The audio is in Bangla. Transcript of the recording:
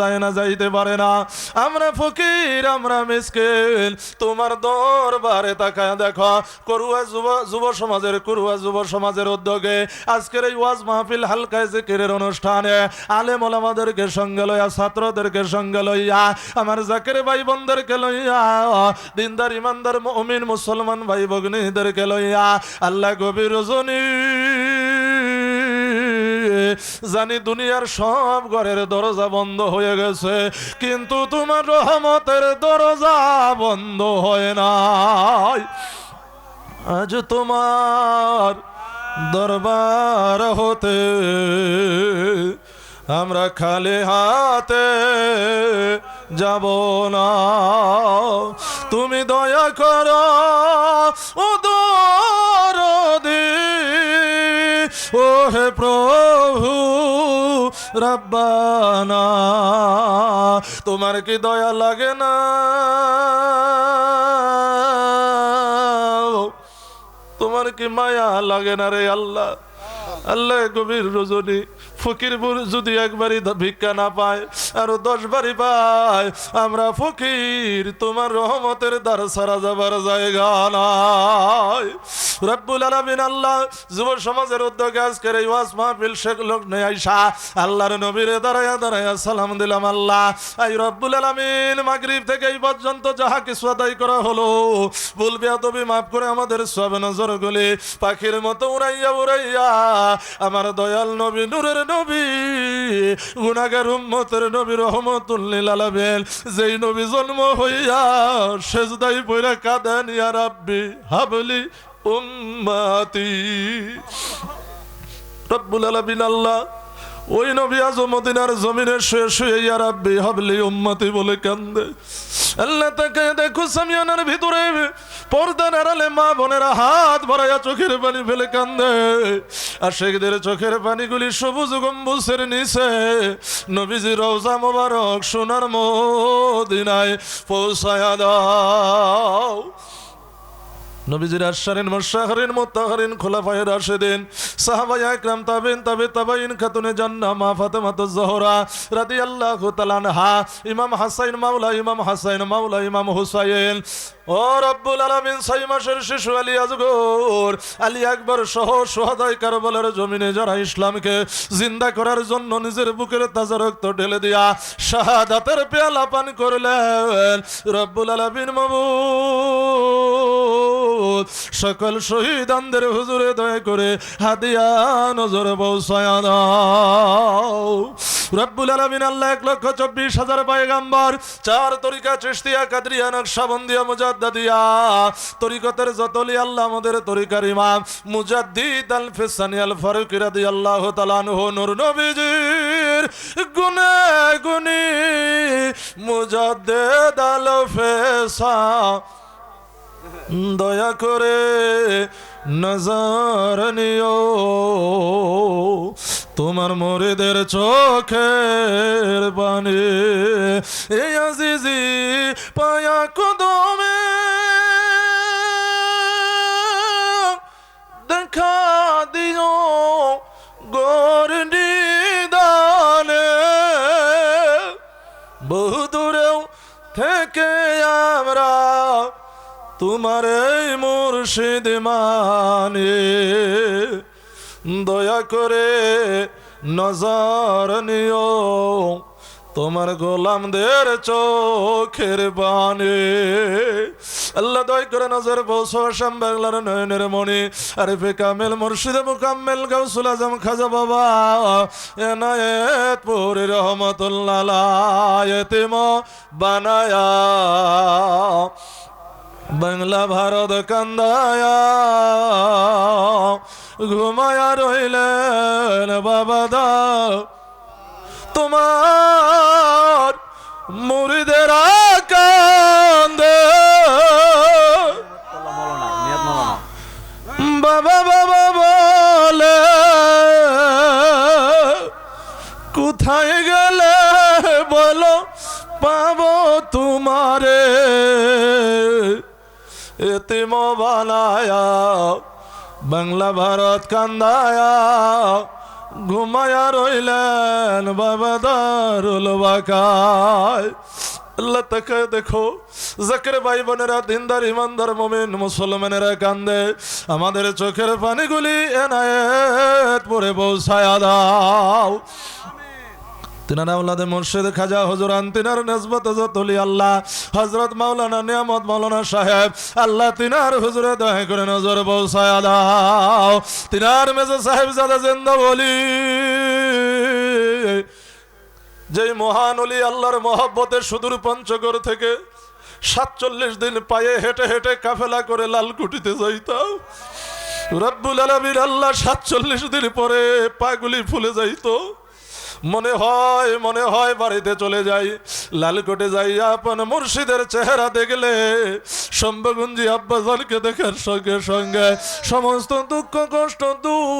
না যাইতে পারে না। আমরা ফকির, আমরা মিসকিন। তোমার দরবারে তাকায় দেখো, করুয়া যুব যুব সমাজের, করুয়া যুব সমাজের উদ্যোগে আজকের এই ওয়াজ মাহফিল হালকায় জিকিরের অনুষ্ঠানে আলেম ওলামাদেরকে সঙ্গে লইয়া, ছাত্রদেরকে সঙ্গে লইয়া, আমার জাকের ভাই বোনদেরকে লইয়া, দিনদার ইমানদার মুমিন মুসলমান ভাই ভগ্নীদেরকে লইয়া, আল্লাহ গভীর রজনী জানি দুনিয়ার সব ঘরের দরজা বন্ধ হয়ে গেছে, কিন্তু তোমার রহমতের দরজা বন্ধ হয় নাই। আজ তোমার দরবার হতে আমরা খালি হাতে যাব না। তুমি দয়া করো ও দরদি হে প্রভু, রব্বানা, তোমার কি দয়া লাগে না? তোমার কি মায়া লাগে না রে আল্লাহ? আল্লাহ গভীর রজনী ফকিরপুর যদি একবারই ভিক্ষা না পায়, আরও দশ বারই পায়, আমরা ফকির, তোমার রহমতের দ্বার সারা যাবার জায়গা নাই। রব্বুল আলামিন আল্লাহ, যুব সমাজের উদ্যোগে আজকের এই ওয়াজ মাহফিল শেখ লোক নেই আইসা, আল্লাহর নবীরে দাঁড়ায়া দাঁড়ায়া সালাম দিলাম আল্লাহ। এই রব্বুল আলামিন, মাগরিব থেকে এই পর্যন্ত যাহা কিছু আদায় করা হলো, ভুল বেয়াদবি মাফ করে আমাদের সব নজর গুলি পাখির মতো উড়াইয়া উড়াইয়া আমার দয়াল নবী, নূরের নবী গুনাগার উম্মতের নবী রহমতুল্লিল আলামিন। যেই নবী জন্ম হইয়া সেজদাই পইরা কাঁদেন, ইয়া রাব্বি হাবলি উম্মাতি। রব্বুল আলামিন আল্লাহ ওই নবী আজ মদিনার জমিনে শুয়ে শুয়ে, ইয়া রাব্বি, হাবলি উম্মতি, বলে কান্দে। আল্লাহ তাকে দেখো, সামিয়ানার ভিতরে পর্দার আড়ালে মা বোনেরা হাত ভরাইয়া চোখের পানি ফেলে কান্দে। আর শেখদের চোখের পানিগুলি সবুজ গম্বুজের নিচে। নবীজি রওজা মোবারক সোনার মদিনায় পৌঁছায়া দাও। নবীজির আশারিন মুশাহরিন মুত্তাহরিন খোলাফায়ে রাশিদিন, সাহাবায়ে একরাম তাবিন, তাবে, তাবাইন, খাতুনে জান্নাহ মা ফাতেমাতুজ জোহরা রাদিয়াল্লাহু তাআলা আনহা, ইমাম হাসাইন মাওলা, ইমাম হাসাইন মাওলা, ইমাম হুসাইন। ও রব্বুল আলামিন, ছয় মাসের শিশু আলী আজগর, আলী আকবর সহ সোহাদাই কারবালার জমিনে যারা ইসলামকে জিন্দা করার জন্য নিজের বুকের তাজা রক্ত ঢেলে দিয়া শাহাদাতের পেয়ালা পান করলেন, রব্বুল আলামিন মাবুদ সকল শহীদ শহীদানদের হুজুরে দয়া করে হাদিয়া নজর পৌঁছায় দাও। রব্বুল আলামিন আল্লাহ এক লক্ষ চব্বিশ হাজার পায়গাম্বার, চার তরিকা চিস্তিয়া কাদরিয়া নকশাবন্দিয়া মুজাদ্দাদিয়া। তরিকতের যতলি আল্লাহ আমাদের তরিকার ইমাম, মুজাদ্দিদ আল ফিসানি আল ফারুক রাদিয়াল্লাহু তাআলা আনহু, নূর নবীজির গুনে গুনি মুজাদ্দিদ আল ফিসা দয়া করে নজর নিও। তোমার মরিদের চোখের পানি। এই আজিজি পায়া কদমে। দেখা দিও গোর নিদানে। বহু দূরেও থেকে আমরা তোমার এই মুর্শিদ মানে দয়া করে নজর নিও তোমার গোলামদের চোখের বানে আল্লাহ দয় করে নজর আসাম বাংলার নয়নের মণি। আরিফে কামেল, মুর্শিদ মুকাম্মেল, গাউসুল আজম, খাজা বাবা এনায়েত পুরি রহমতুল্লাহ এতিম বানায়া। বাংলা ভারত কান্দায়া, ঘুমায়া রইলেন বাবা দা। তোমার মুরিদেরা কান্দে বাবা বাবা বলে, কোথায় গেলে বলো, পাবো তোমারে? এতিম বানায়া, বাংলা ভারত কান্দায়া, ঘুমায়া রইলেন বাবা দারুল বাকায়। আল্লাহ দেখো, জাকের ভাই বোনেরা, দিনদার, ইমানদার, মমিন, মুসলমানেরা কান্দে, আমাদের চোখের পানিগুলি এনায়েত পরে পৌঁছায়া দাও। তিনারা আউলাদে মুর্শিদ খাজা হুজুরান তিনার নেসবত যতলি আল্লাহ। হজরত মাওলানা নিয়ামত মাওলানা সাহেব, আল্লাহ তিনার হুজুরে দয়া করে নজর পৌঁছায়া দাও। তিনার মেজে সাহেব জাদা জিন্দা বলি যেই মহান অলি আল্লাহর মহব্বতে সুদূর পঞ্চগড় থেকে সাতচল্লিশ দিন পায়ে হেঁটে হেঁটে কাফেলা করে লালকুটিতে যাইতাম। রব্বুল আলমীর আল্লাহ সাতচল্লিশ দিন পরে পাগুলি ফুলে যাইতো। মনে হয় মনে হয় বাড়িতে চলে যাই। লালকোটে যাই, আপন মুর্শিদের চেহারা দেখলে সম্ভগুঞ্জি আব্বাসকে দেখার সঙ্গে সঙ্গে সমস্ত দুঃখ, কষ্ট দূর